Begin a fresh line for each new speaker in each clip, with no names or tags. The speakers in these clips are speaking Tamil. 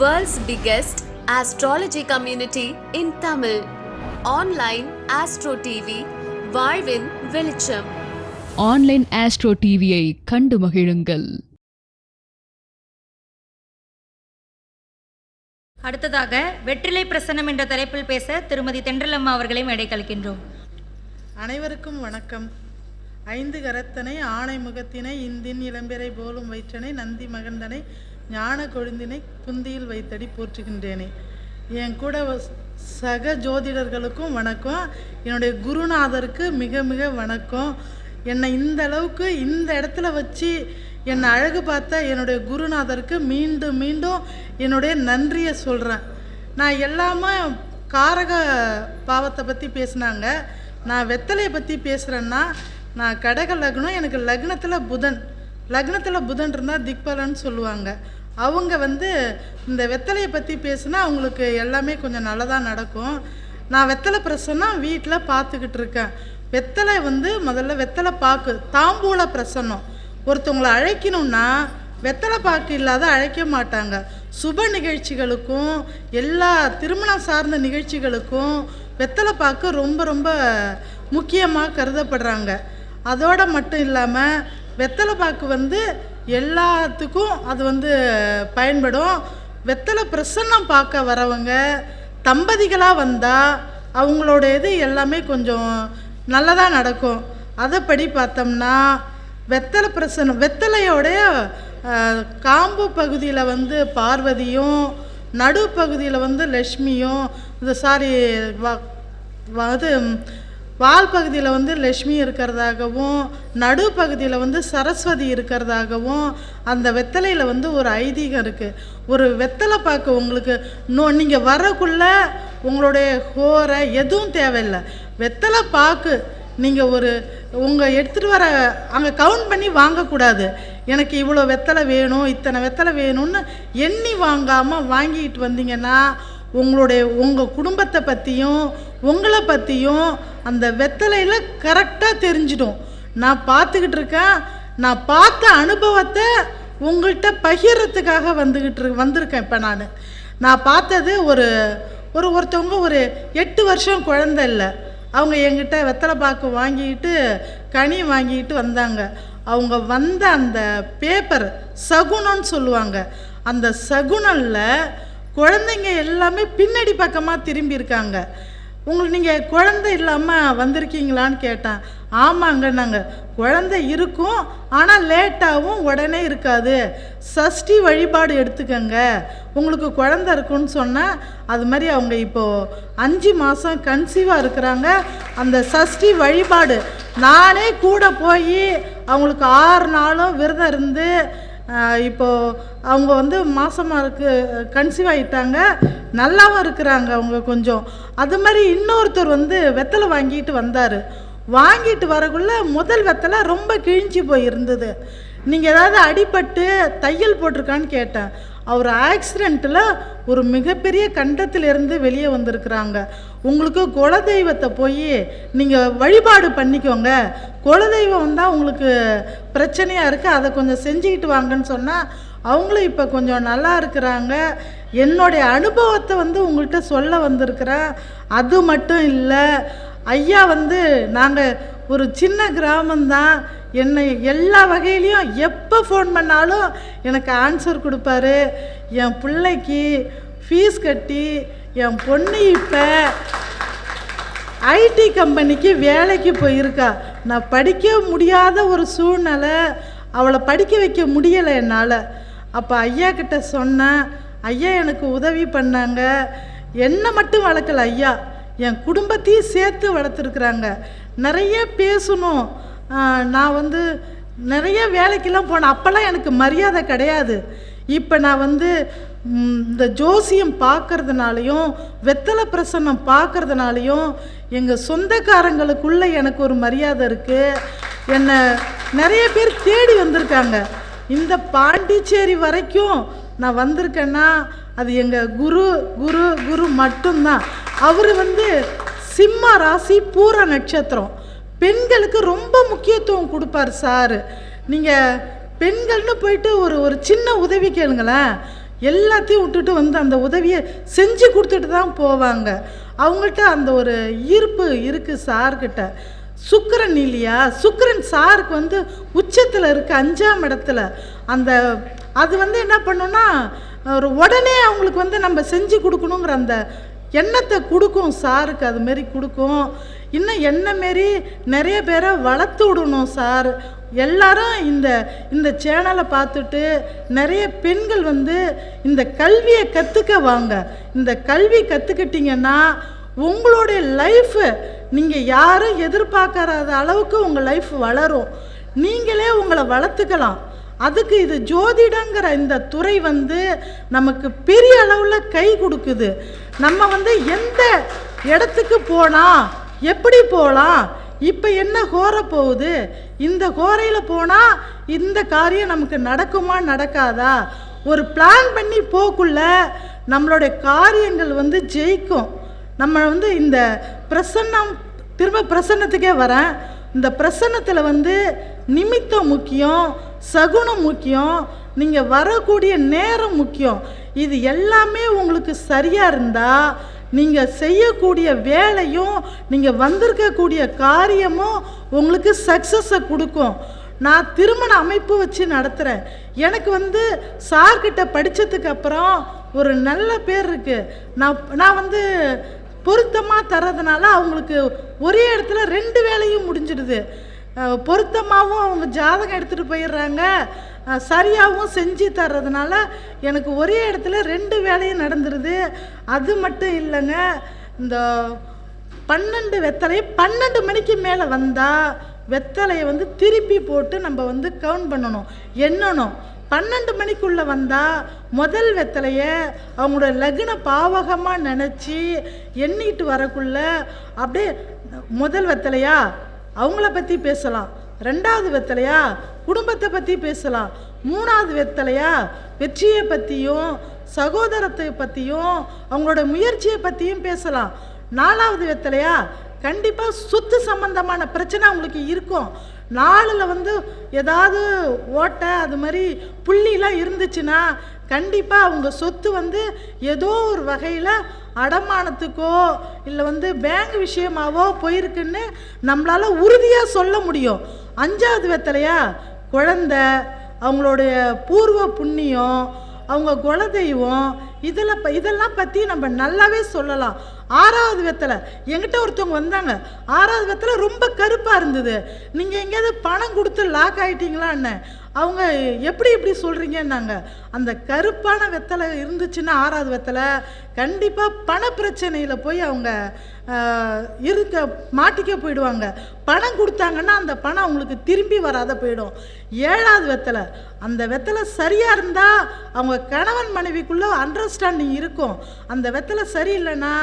World's biggest astrology community in Tamil. Online Astro TV, வாழ்வின் வெளிச்சம்.
ஆன்லைன் ஆஸ்ட்ரோ டிவியை கண்டு மகிழுங்கள்.
அடுத்ததாக வெற்றிலை பிரசன்னம் என்ற தலைப்பில் பேச திருமதி தென்றலம்மா அவர்களை மேடை கழிக்கின்றோம்.
அனைவருக்கும் வணக்கம். ஐந்து கரத்தனை ஆணை முகத்தினை இந்தின் இளம்பிறை போலும் வயிற்றனை நந்தி மகந்தனை ஞான கொழுந்தினை புந்தியில் வைத்தடி போற்றுகின்றேனே. என் கூட சக ஜோதிடர்களுக்கும் வணக்கம். என்னுடைய குருநாதருக்கு மிக மிக வணக்கம். என்னை இந்த அளவுக்கு இந்த இடத்துல வச்சு என்னை அழகு பார்த்த என்னுடைய குருநாதருக்கு மீண்டும் மீண்டும் என்னுடைய நன்றியை சொல்கிறேன் நான் எல்லாமே காரக பாவத்தை பற்றி பேசுனாங்க. நான் வெத்தலையை பற்றி பேசுகிறேன்னா நான் கடக லக்னம் எனக்கு லக்னத்தில் புதன். லக்னத்தில் புதன் இருந்தால் திக்பலன்னு சொல்லுவாங்க. அவங்க வந்து இந்த வெத்தலையை பற்றி பேசுனா அவங்களுக்கு எல்லாமே கொஞ்சம் நல்லதாக நடக்கும். நான் வெத்தலை பிரசன்னம் வீட்டில் பார்த்துக்கிட்டு இருக்கேன். வெத்தலை வந்து முதல்ல வெத்தலை பாக்கு தாம்பூல பிரசன்னம். ஒருத்தவங்களை அழைக்கணும்னா வெத்தலை பாக்கு இல்லாத அழைக்க மாட்டாங்க. சுப நிகழ்ச்சிகளுக்கும் எல்லா திருமணம் சார்ந்த நிகழ்ச்சிகளுக்கும் வெத்தலை பாக்கு ரொம்ப ரொம்ப முக்கியமாக கருதப்படுறாங்க. அதோடு மட்டும் இல்லாமல் வெத்தலை பாக்கு வந்து எல்லாத்துக்கும் அது வந்து பயன்படும். வெத்தலை பிரசன்னம் பார்க்க வரவங்க தம்பதிகளாக வந்தால் அவங்களோட இது எல்லாமே கொஞ்சம் நல்லதாக நடக்கும். அதைப்படி பார்த்தோம்னா வெத்தலை பிரசன்னம் வெத்தலையோடைய காம்பு பகுதியில் வந்து பார்வதியும் நடு பகுதியில் வந்து லக்ஷ்மியும் இந்த சாரி அது வால் பகுதியில் வந்து லக்ஷ்மி இருக்கிறதாகவும் நடு பகுதியில் வந்து சரஸ்வதி இருக்கிறதாகவும் அந்த வெத்தலையில் வந்து ஒரு ஐதீகம் இருக்குது ஒரு வெத்தலை பார்க்க உங்களுக்கு நோ நீங்கள் வரக்குள்ள உங்களுடைய ஹோரை எதுவும் தேவையில்லை. வெத்தலை பாக்கு நீங்கள் ஒரு உங்கள் எடுத்துகிட்டு வர அங்கே கவுண்ட் பண்ணி வாங்கக்கூடாது. எனக்கு இவ்வளோ வெத்தலை வேணும் இத்தனை வெத்தலை வேணும்னு எண்ணி வாங்காமல் வாங்கிட்டு வந்தீங்கன்னா உங்களுடைய உங்கள் குடும்பத்தை பற்றியும் உங்களை பற்றியும் அந்த வெத்தலையில் கரெக்டாக தெரிஞ்சிடும். நான் பார்த்துக்கிட்டு இருக்கேன். நான் பார்த்த அனுபவத்தை உங்கள்கிட்ட பகிர்றதுக்காக வந்துக்கிட்டு வந்திருக்கேன் இப்போ நான். நான் பார்த்தது ஒரு ஒரு ஒருத்தவங்க ஒரு எட்டு வருஷம் குழந்தை இல்லை. அவங்க எங்கிட்ட வெத்தலை பாக்கு வாங்கிட்டு கனி வாங்கிட்டு வந்தாங்க. அவங்க வந்த அந்த பேப்பர் சகுனம்னு சொல்லுவாங்க. அந்த சகுனலில் குழந்தைங்க எல்லாமே பின்னாடி பக்கமாக திரும்பி இருக்காங்க. உங்களுக்கு நீங்கள் குழந்தை இல்லாமல் வந்திருக்கீங்களான்னு கேட்டேன். ஆமாங்க நாங்கள் குழந்தை இருக்கும் ஆனால் லேட்டாகவும் உடனே இருக்காது. சஷ்டி வழிபாடு எடுத்துக்கங்க. உங்களுக்கு குழந்தை இருக்குன்னு சொன்னால் அது மாதிரி அவங்க இப்போது அஞ்சு மாதம் கன்சீவாக இருக்கிறாங்க. அந்த சஷ்டி வழிபாடு. நானே கூட போய் அவங்களுக்கு ஆறு நாளும் விரதம் இருந்து இப்போது அவங்க வந்து மாசமாக இருக்கு கன்சீவ் ஆகிட்டாங்க நல்லாவும் இருக்கிறாங்க அவங்க கொஞ்சம். அது மாதிரி இன்னொருத்தர் வந்து வெத்தலை வாங்கிட்டு வந்தார். வாங்கிட்டு வரக்குள்ளே முதல் வெத்தலை ரொம்ப கிழிஞ்சி போயிருந்தது. நீங்கள் ஏதாவது அடிபட்டு தையல் போட்டிருக்கான்னு கேட்டேன். அவர் ஆக்சிடெண்ட்டில் ஒரு மிகப்பெரிய கண்டத்திலிருந்து வெளியே வந்திருக்கிறாங்க. உங்களுக்கு குலதெய்வத்தை போய் நீங்கள் வழிபாடு பண்ணிக்கோங்க. குலதெய்வம் தான் உங்களுக்கு பிரச்சனையாக இருக்குது அதை கொஞ்சம் செஞ்சுக்கிட்டு வாங்கன்னு சொன்னால் அவங்களும் இப்போ கொஞ்சம் நல்லா இருக்கிறாங்க. என்னுடைய அனுபவத்தை வந்து உங்கள்கிட்ட சொல்ல வந்திருக்கிறேன். அது மட்டும் இல்லை ஐயா வந்து நாங்கள் ஒரு சின்ன கிராமம்தான். என்னை எல்லா வகையிலையும் எப்போ ஃபோன் பண்ணாலும் எனக்கு ஆன்சர் கொடுப்பாரு. என் பிள்ளைக்கு ஃபீஸ் கட்டி என் பொண்ணு இப்போ ஐடி கம்பெனிக்கு வேலைக்கு போயிருக்கா. நான் படிக்க முடியாத ஒரு சூழ்நிலை அவளை படிக்க வைக்க முடியலை என்னால். அப்போ ஐயா கிட்ட சொன்னேன் ஐயா எனக்கு உதவி பண்ணாங்க. என்னை மட்டும் வளர்க்கல ஐயா. என் குடும்பத்தையும் சேர்த்து வளர்த்துருக்குறாங்க. நிறைய பேசணும். நான் வந்து நிறைய வேலைக்கெல்லாம் போனேன். அப்போல்லாம் எனக்கு மரியாதை கிடையாது. இப்போ நான் வந்து இந்த ஜோசியம் பார்க்கறதுனாலையும் வெத்தலை பிரசன்னம் பார்க்கறதுனாலையும் எங்கள் சொந்தக்காரங்களுக்குள்ளே எனக்கு ஒரு மரியாதை இருக்குது என்னை நிறைய பேர் தேடி வந்திருக்காங்க. இந்த பாண்டிச்சேரி வரைக்கும் நான் வந்திருக்கேன்னா அது எங்கள் குரு குரு குரு மட்டும்தான். அவர் வந்து சிம்ம ராசி பூர நட்சத்திரம். பெண்களுக்கு ரொம்ப முக்கியத்துவம் கொடுப்பார் சார். நீங்கள் பெண்கள்னு போயிட்டு ஒரு ஒரு சின்ன உதவி கேளுங்களேன். எல்லாத்தையும் விட்டுட்டு வந்து அந்த உதவியை செஞ்சு கொடுத்துட்டு தான் போவாங்க. அவங்கள்ட்ட அந்த ஒரு ஈர்ப்பு இருக்குது சார்கிட்ட. சுக்கரன் இல்லையா? சுக்கரன் சாருக்கு வந்து உச்சத்தில் இருக்குது அஞ்சாம் இடத்துல. அந்த அது வந்து என்ன பண்ணுன்னா ஒரு உடனே அவங்களுக்கு வந்து நம்ம செஞ்சு கொடுக்கணுங்கிற அந்த எண்ணத்தை கொடுக்கும் சாருக்கு அதுமாரி கொடுக்கும். இன்னும் என்ன மாரி நிறைய பேரை வளர்த்து விடணும் சார். எல்லாரும் இந்த இந்த சேனலை பார்த்துட்டு நிறைய பெண்கள் வந்து இந்த கல்வியை கற்றுக்க வாங்க. இந்த கல்வி கற்றுக்கிட்டிங்கன்னா உங்களுடைய லைஃபு நீங்கள் யாரும் எதிர்பார்க்காத அளவுக்கு உங்கள் லைஃப் வளரும். நீங்களே உங்களை வளர்த்துக்கலாம். அதுக்கு இது ஜோதிடங்கிற இந்த துறை வந்து நமக்கு பெரிய அளவில் கை கொடுக்குது. நம்ம வந்து எந்த இடத்துக்கு போனால் எப்படி போகலாம் இப்போ என்ன கோர போகுது? இந்த கோரையில் போனால் இந்த காரியம் நமக்கு நடக்குமா நடக்காதா? ஒரு பிளான் பண்ணி போக்குள்ள நம்மளுடைய காரியங்கள் வந்து ஜெயிக்கும். நம்ம வந்து இந்த பிரசன்னம் திரும்ப பிரசன்னத்துக்கே வரேன். இந்த பிரசன்னத்தில் வந்து நிமித்தம் முக்கியம் சகுனம் முக்கியம் நீங்கள் வரக்கூடிய நேரம் முக்கியம். இது எல்லாமே உங்களுக்கு சரியாக இருந்தால் நீங்கள் செய்யக்கூடிய வேலையும் நீங்கள் வந்திருக்கக்கூடிய காரியமும் உங்களுக்கு சக்ஸஸை கொடுக்கும். நான் திருமண அமைப்பு வச்சு நடத்துகிறேன் எனக்கு வந்து சார்கிட்ட படித்ததுக்கு அப்புறம் ஒரு நல்ல பேர் இருக்குது நான் நான் வந்து பொருத்தமாக தர்றதுனால அவங்களுக்கு ஒரே இடத்துல ரெண்டு வேலையும் முடிஞ்சிடுது. பொருத்தமாகவும் அவங்க ஜாதகம் எடுத்துகிட்டு போயிடுறாங்க. சரியாகவும் செஞ்சு தர்றதுனால எனக்கு ஒரே இடத்துல ரெண்டு வேலையும் நடந்துருது. அது மட்டும் இல்லைங்க. இந்த பன்னெண்டு வெத்தலை பன்னெண்டு மணிக்கு மேலே வந்தால் வெத்தலையை வந்து திருப்பி போட்டு நம்ம வந்து கவுண்ட் பண்ணணும். எண்ணணும். பன்னெண்டு மணிக்குள்ளே வந்தால் முதல் வெத்தலையை அவங்களோட லக்ன பாவகமாக நினச்சி எண்ணிட்டு வரக்குள்ள அப்படியே முதல் வெத்தலையா? அவங்கள பற்றி பேசலாம். ரெண்டாவது வெத்தலையா? குடும்பத்தை பற்றி பேசலாம். மூணாவது வெத்தலையா? வெற்றியை பற்றியும் சகோதரத்தை பற்றியும் அவங்களோட முயற்சியை பற்றியும் பேசலாம். நாலாவது வெத்தலையா? கண்டிப்பாக சொத்து சம்பந்தமான பிரச்சனை அவங்களுக்கு இருக்கும். நாளில் வந்து ஏதாவது ஓட்டை அது மாதிரி புள்ளிலாம் இருந்துச்சுன்னா கண்டிப்பாக அவங்க சொத்து வந்து ஏதோ ஒரு வகையில் அடமானத்துக்கோ இல்லை வந்து பேங்க் விஷயமாவோ போயிருக்குன்னு நம்மளால் உறுதியாக சொல்ல முடியும். அஞ்சாவது வெத்தலையா? குழந்த அவங்களுடைய பூர்வ புண்ணியம் அவங்க குலதெய்வம் இதில் ப இதெல்லாம் பற்றி நம்ம நல்லாவே சொல்லலாம். ஆறாவது வெத்தலை எங்கிட்ட ஒருத்தவங்க வந்தாங்க. ஆறாவது வெத்தலை ரொம்ப கருப்பாக இருந்தது. நீங்கள் எங்கேயாவது பணம் கொடுத்து லாக் ஆயிட்டீங்களான்னு அவங்க எப்படி இப்படி சொல்கிறீங்கன்னாங்க அந்த கருப்பான வெத்தலை இருந்துச்சுன்னா ஆறாவது வெத்தலை கண்டிப்பாக பணப்பிரச்சனையில் போய் அவங்க இருக்க மாட்டிக்க போயிடுவாங்க. பணம் கொடுத்தாங்கன்னா அந்த பணம் அவங்களுக்கு திரும்பி வராத போயிடும். ஏழாவது வெத்தலை அந்த வெத்தலை சரியாக இருந்தால் அவங்க கணவன் மனைவிக்குள்ளே அண்டர்ஸ்டாண்டிங் இருக்கும். அந்த வெத்தலை சரியில்லைன்னா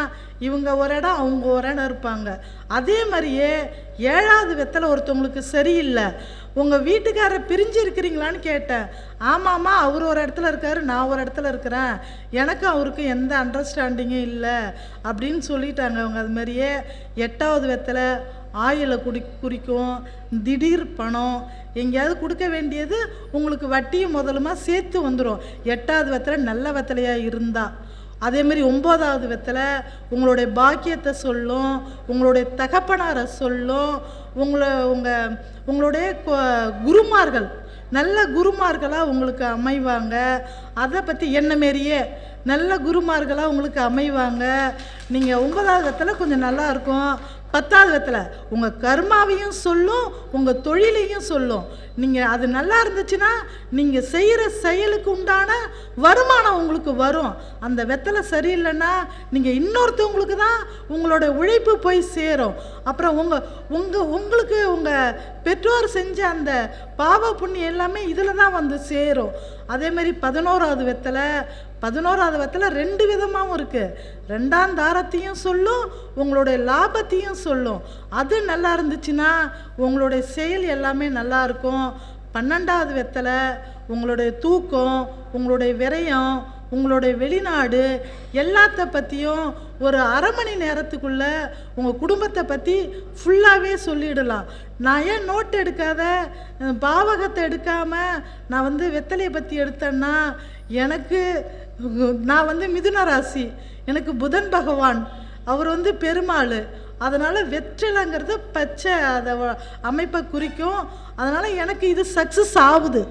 இவங்க ஒரு இடம் அவங்க ஒரு இடம் இருப்பாங்க. அதே மாதிரியே ஏழாவது வெத்தலை ஒருத்தவங்களுக்கு சரியில்லை. உங்கள் வீட்டுக்காரர் பிரிஞ்சு இருக்கிறீங்களான்னு கேட்டேன். ஆமாம்மா அவர் ஒரு இடத்துல இருக்காரு நான் ஒரு இடத்துல இருக்கிறேன். எனக்கும் அவருக்கும் எந்த அண்டர்ஸ்டாண்டிங்கும் இல்லை அப்படின்னு சொல்லிட்டாங்க. அவங்க அது மாதிரியே எட்டாவது வெத்தலை ஆயிலை குடி குறிக்கும் திடீர் பணம் எங்கேயாவது கொடுக்க வேண்டியது உங்களுக்கு வட்டியும் முதலுமா சேர்த்து வந்துடும் எட்டாவது வெத்தலை நல்ல வெத்தலையாக இருந்தால் அதேமாரி ஒம்போதாவது விதத்தில் உங்களுடைய பாக்கியத்தை சொல்லும் உங்களுடைய தகப்பனாரை சொல்லும் உங்களை உங்கள் உங்களுடைய குருமார்கள் நல்ல குருமார்களாக உங்களுக்கு அமைவாங்க. அதை பற்றி என்ன மாரியே நல்ல குருமார்களாக உங்களுக்கு அமைவாங்க. நீங்கள் ஒன்பதாவது இடத்துல கொஞ்சம் நல்லாயிருக்கும் பத்தாவது வெத்தலை உங்கள் கர்மாவையும் சொல்லும் உங்கள் தொழிலையும் சொல்லும். நீங்கள் அது நல்லா இருந்துச்சுன்னா நீங்கள் செய்கிற செயலுக்கு உண்டான வருமானம் உங்களுக்கு வரும். அந்த வெத்தலை சரியில்லைன்னா நீங்கள் இன்னொருத்தவங்களுக்கு தான் உங்களோட உழைப்பு போய் சேரும். அப்புறம் உங்கள் உங்கள் உங்களுக்கு உங்கள் பெற்றோர் செஞ்ச அந்த பாவ புண்ணியம் எல்லாமே இதில் தான் வந்து சேரும். அதே மாதிரி பதினோராவது வெத்தலை பதினோராவது வெத்தலை ரெண்டு விதமாகவும் இருக்குது ரெண்டாம் தாரத்தையும் சொல்லும் உங்களுடைய லாபத்தையும் சொல்லும். அது நல்லா இருந்துச்சுன்னா உங்களுடைய செயல் எல்லாமே நல்லா இருக்கும். பன்னெண்டாவது வெத்தலை உங்களுடைய தூக்கம் உங்களுடைய விரயம் உங்களுடைய வெளிநாடு எல்லாத்த பற்றியும் ஒரு அரை மணி நேரத்துக்குள்ள உங்கள் குடும்பத்தை பற்றி ஃபுல்லாகவே சொல்லிடலாம். நான் ஏன் நோட் எடுக்காத? பாவகத்தை எடுக்காமல் நான் வந்து வெத்தலையை பற்றி எடுத்தேன்னா எனக்கு நான் வந்து மிதுன ராசி. எனக்கு புதன் பகவான். அவர் வந்து பெருமாள். அதனால் வெற்றிலைங்கிறது பச்சை அதை அமைப்பை குறிக்கும். அதனால் எனக்கு இது சக்ஸஸ் ஆகுது.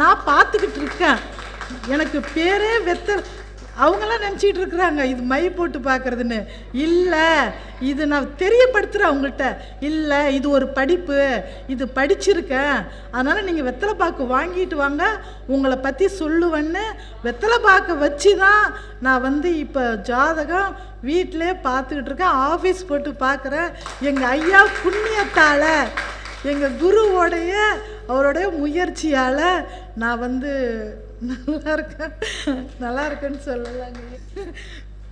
நான் பார்த்துக்கிட்டு இருக்கேன். எனக்கு பேரே வெத்தல். அவங்களாம் நினச்சிட்டு இருக்கிறாங்க இது மை போட்டு பார்க்குறதுன்னு. இல்லை இது நான் தெரியப்படுத்துகிறேன் அவங்கள்ட்ட. இல்லை இது ஒரு படிப்பு இது படிச்சிருக்கேன். அதனால் நீங்கள் வெத்தலை பாக்கு வாங்கிட்டு வாங்க. உங்களை பற்றி சொல்லுவேன்னு வெத்தலை பாக்கை வச்சு தான் நான் வந்து இப்போ ஜாதகம் வீட்டிலே பார்த்துக்கிட்டு இருக்கேன். ஆஃபீஸ் போட்டு பார்க்குறேன். எங்கள் ஐயா புண்ணியத்தால் எங்கள் குருவோடைய அவருடைய முயற்சியால் நான் வந்து நல்லா இருக்கேன் நல்லா இருக்கேன்னு சொல்லலாங்க.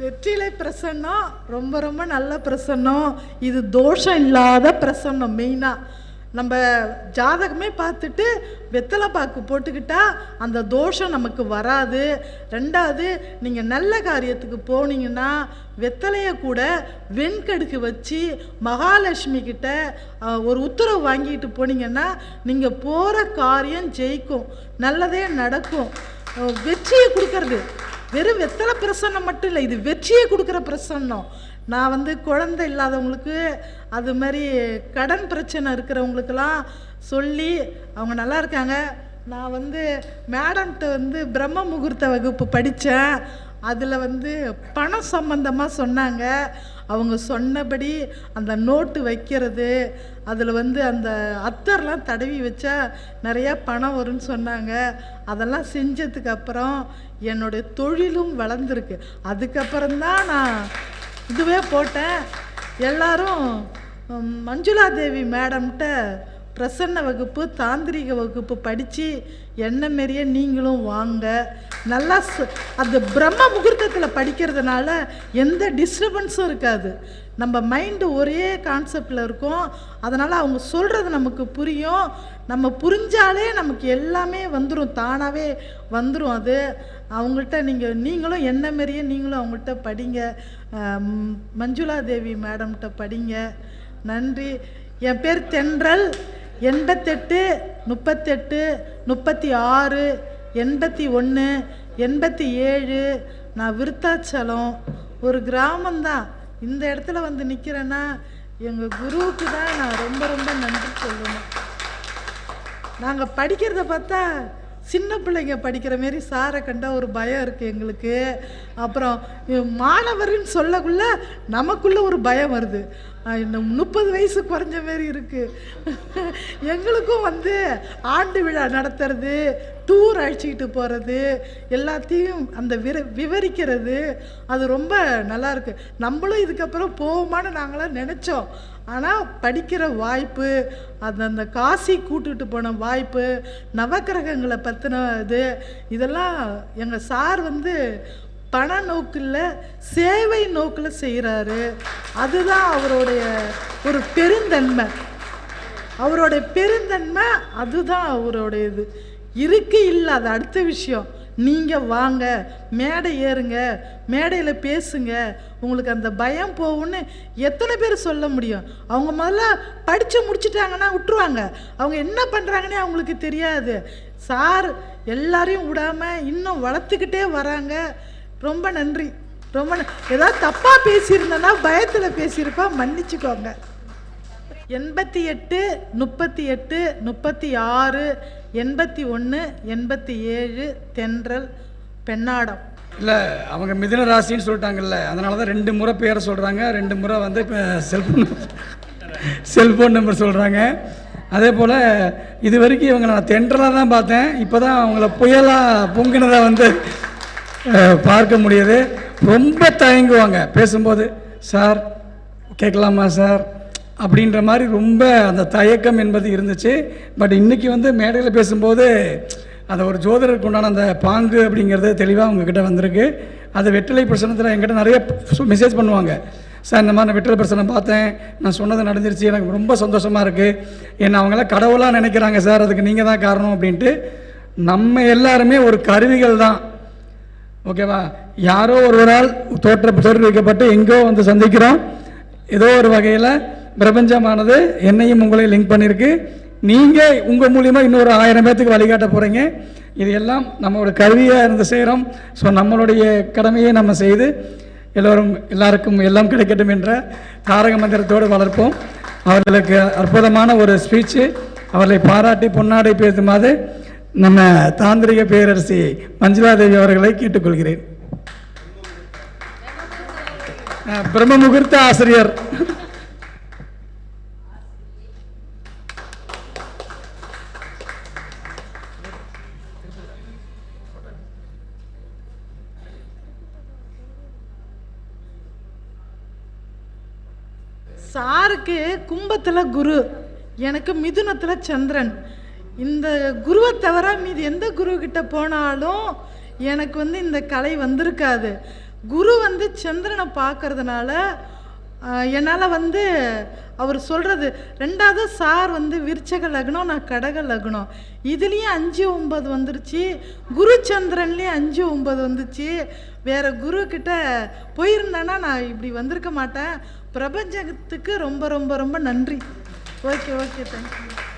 வெற்றிலை பிரசன்னம் ரொம்ப ரொம்ப நல்ல பிரசன்னம். இது தோஷம் இல்லாத பிரசன்னம் மெயினாக நம்ம ஜாதகமே பார்த்துட்டு வெத்தலை பாக்கு போட்டுக்கிட்டா அந்த தோஷம் நமக்கு வராது. ரெண்டாவது நீங்கள் நல்ல காரியத்துக்கு போனீங்கன்னா வெத்தலையை கூட வெண்கடுக்கு வச்சு மகாலட்சுமி கிட்ட ஒரு உத்தரவு வாங்கிட்டு போனீங்கன்னா நீங்கள் போகிற காரியம் ஜெயிக்கும். நல்லதே நடக்கும். வெற்றியை கொடுக்கறது. வெறும் வெத்தலை பிரசன்னம் மட்டும் இல்லை இது வெற்றியை கொடுக்குற பிரசன்னம். நான் வந்து குழந்தை இல்லாதவங்களுக்கு அது மாதிரி கடன் பிரச்சனை இருக்கிறவங்களுக்கெல்லாம் சொல்லி அவங்க நல்லா இருக்காங்க. நான் வந்து மேடம்கிட்ட வந்து பிரம்ம முகூர்த்த வகுப்பு படித்தேன். அதில் வந்து பணம் சம்பந்தமாக சொன்னாங்க. அவங்க சொன்னபடி அந்த நோட்டு வைக்கிறது அதில் வந்து அந்த அத்தர்லாம் தடவி வச்சா நிறையா பணம் வரும்னு சொன்னாங்க. அதெல்லாம் செஞ்சதுக்கு அப்புறம் என்னுடைய தொழிலும் வளர்ந்துருக்கு. அதுக்கப்புறம்தான் நான் இதுவே போட்டேன். எல்லாரும் மஞ்சுளா தேவி மேடம்கிட்ட பிரசன்ன வகுப்பு தாந்திரிக வகுப்பு படித்து என்ன மாரியே நீங்களும் வாங்க. நல்லா அந்த பிரம்ம முகூர்த்தத்தில் படிக்கிறதுனால எந்த டிஸ்டர்பன்ஸும் இருக்காது. நம்ம மைண்டு ஒரே கான்செப்டில் இருக்கும். அதனால் அவங்க சொல்கிறது நமக்கு புரியும். நம்ம புரிஞ்சாலே நமக்கு எல்லாமே வந்துடும் தானாகவே வந்துடும் அது. அவங்கள்ட்ட நீங்கள் நீங்களும் என்ன மாரியே நீங்களும் அவங்கள்ட்ட படிங்க. மஞ்சுளா தேவி மேடம்கிட்ட படிங்க. நன்றி. என் பேர் தென்றல். எண்பத்தெட்டு முப்பத்தெட்டு முப்பத்தி ஆறு எண்பத்தி ஒன்று எண்பத்தி ஏழு நான் விருத்தாச்சலம். ஒரு கிராமந்தான் இந்த இடத்துல வந்து நிற்கிறேன்னா எங்கள் குருவுக்கு தான் நான் ரொம்ப ரொம்ப நன்றி சொல்லணும். நாங்கள் படிக்கிறத பார்த்தா சின்ன பிள்ளைங்க படிக்கிற மாரி சாரை கண்டால் ஒரு பயம் இருக்குது எங்களுக்கு. அப்புறம் மாணவர்னு சொல்லக்குள்ள நமக்குள்ளே ஒரு பயம் வருது. இன்னும் முப்பது வயசு குறைஞ்ச மாரி இருக்குது எங்களுக்கும் வந்து ஆண்டு விழா நடத்துறது டூர் அழைச்சிக்கிட்டு போகிறது எல்லாத்தையும் அந்த விர விவரிக்கிறது அது ரொம்ப நல்லாயிருக்கு நம்மளும் இதுக்கப்புறம் போவோமான்னு நாங்களாம் நினச்சோம். ஆனால் படிக்கிற வாய்ப்பு அந்த அந்த காசி கூட்டுட்டு போன வாய்ப்பு நவக்கிரகங்களை பற்றின இது இதெல்லாம் எங்கள் சார் வந்து பண நோக்கில் சேவை நோக்கில் செய்கிறாரு அதுதான் அவருடைய ஒரு பெருந்தன்மை. அவருடைய பெருந்தன்மை அதுதான் அவருடைய இது. இருக்கு இல்லை அது அடுத்த விஷயம். நீங்கள் வாங்க மேடை ஏறுங்க மேடையில் பேசுங்க. உங்களுக்கு அந்த பயம் போகும்னு எத்தனை பேர் சொல்ல முடியும்? அவங்க முதல்ல படித்து முடிச்சிட்டாங்கன்னா விட்டுருவாங்க. அவங்க என்ன பண்ணுறாங்கன்னே அவங்களுக்கு தெரியாது. சார் எல்லாரையும் விடாமல் இன்னும் வளர்த்துக்கிட்டே வராங்க. ரொம்ப நன்றி. ரொம்ப ஏதாவது தப்பாக பேசியிருந்தேன்னா பயத்தில் பேசியிருப்பா மன்னிச்சுக்கோங்க. எண்பத்தி எட்டு முப்பத்தி எட்டு முப்பத்தி ஆறு எண்பத்தி ஒன்று எண்பத்தி ஏழு தென்றல் பெண்ணாடம்.
இல்லை அவங்க மிதுன ராசின்னு சொல்லிட்டாங்கல்ல அதனால தான் ரெண்டு முறை பேரை சொல்கிறாங்க ரெண்டு முறை வந்து இப்போ செல்ஃபோன் செல்ஃபோன் நம்பர் சொல்கிறாங்க அதே போல் இது வரைக்கும் இவங்க நான் தென்றலாக தான் பார்த்தேன் இப்போ தான் அவங்கள புயலாக பொங்கினதாக வந்து பார்க்க முடியுது. ரொம்ப தயங்குவாங்க. பேசும்போது சார் கேட்கலாமா சார்? அப்படின்ற மாதிரி ரொம்ப அந்த தயக்கம் என்பது இருந்துச்சு. பட் இன்றைக்கி வந்து மேடையில் பேசும்போது அதை ஒரு ஜோதிடருக்கு உண்டான அந்த பாங்கு அப்படிங்கிறது தெளிவாக உங்ககிட்ட வந்திருக்கு. அது வெற்றிலை பிரசனத்தில் என்கிட்ட நிறைய மெசேஜ் பண்ணுவாங்க. சார் இந்த மாதிரி நான் வெற்றிலை பிரசனம் பார்த்தேன். நான் சொன்னது நடந்துருச்சு. எனக்கு ரொம்ப சந்தோஷமாக இருக்குது என்னை அவங்களாம் கடவுளாக நினைக்கிறாங்க சார். அதுக்கு நீங்கள் தான் காரணம் அப்படின்ட்டு நம்ம எல்லாருமே ஒரு கருவிகள் தான். ஓகேவா? யாரோ ஒருவரால் தோற்ற தோற்றுவிக்கப்பட்டு எங்கோ வந்து சந்திக்கிறோம். ஏதோ ஒரு வகையில் பிரபஞ்சமானது என்னையும் உங்களையும் லிங்க் பண்ணியிருக்கு நீங்கள் உங்கள் மூலியமாக இன்னொரு ஆயிரம் பேர்த்துக்கு வழிகாட்ட போகிறீங்க இது எல்லாம் நம்மளோட கருவியாக இருந்து செய்கிறோம் ஸோ நம்மளுடைய கடமையை நம்ம செய்து எல்லோரும் எல்லாருக்கும் எல்லாம் கிடைக்கட்டும் என்ற தாரக மந்திரத்தோடு வளர்ப்போம். அவர்களுக்கு அற்புதமான ஒரு ஸ்பீச்சு அவர்களை பாராட்டி பொன்னாடை பேசுமாறு நம்ம தாந்திரிக பேரரசி மஞ்சுளா தேவி அவர்களை கேட்டுக்கொள்கிறேன். பிரம்ம முகூர்த்த ஆசிரியர்.
சாருக்கு கும்பத்தில் குரு எனக்கு மிதுனத்தில் சந்திரன். இந்த குருவை தவிர மீது எந்த குரு கிட்ட போனாலும் எனக்கு வந்து இந்த கலை வந்திருக்காது. குரு வந்து சந்திரனை பார்க்கறதுனால என்னால் வந்து அவர் சொல்கிறது ரெண்டாவது சார் வந்து விருச்சக லக்னம் நான் கடக லக்னம். இதுலேயும் அஞ்சு ஒம்பது வந்துருச்சு. குருச்சந்திரன்லேயும் அஞ்சு ஒம்பது வந்துச்சு. வேறு குரு கிட்ட போயிருந்தேன்னா நான் இப்படி வந்திருக்க மாட்டேன். பிரபஞ்சத்துக்கு ரொம்ப ரொம்ப ரொம்ப நன்றி. Okay okay thank you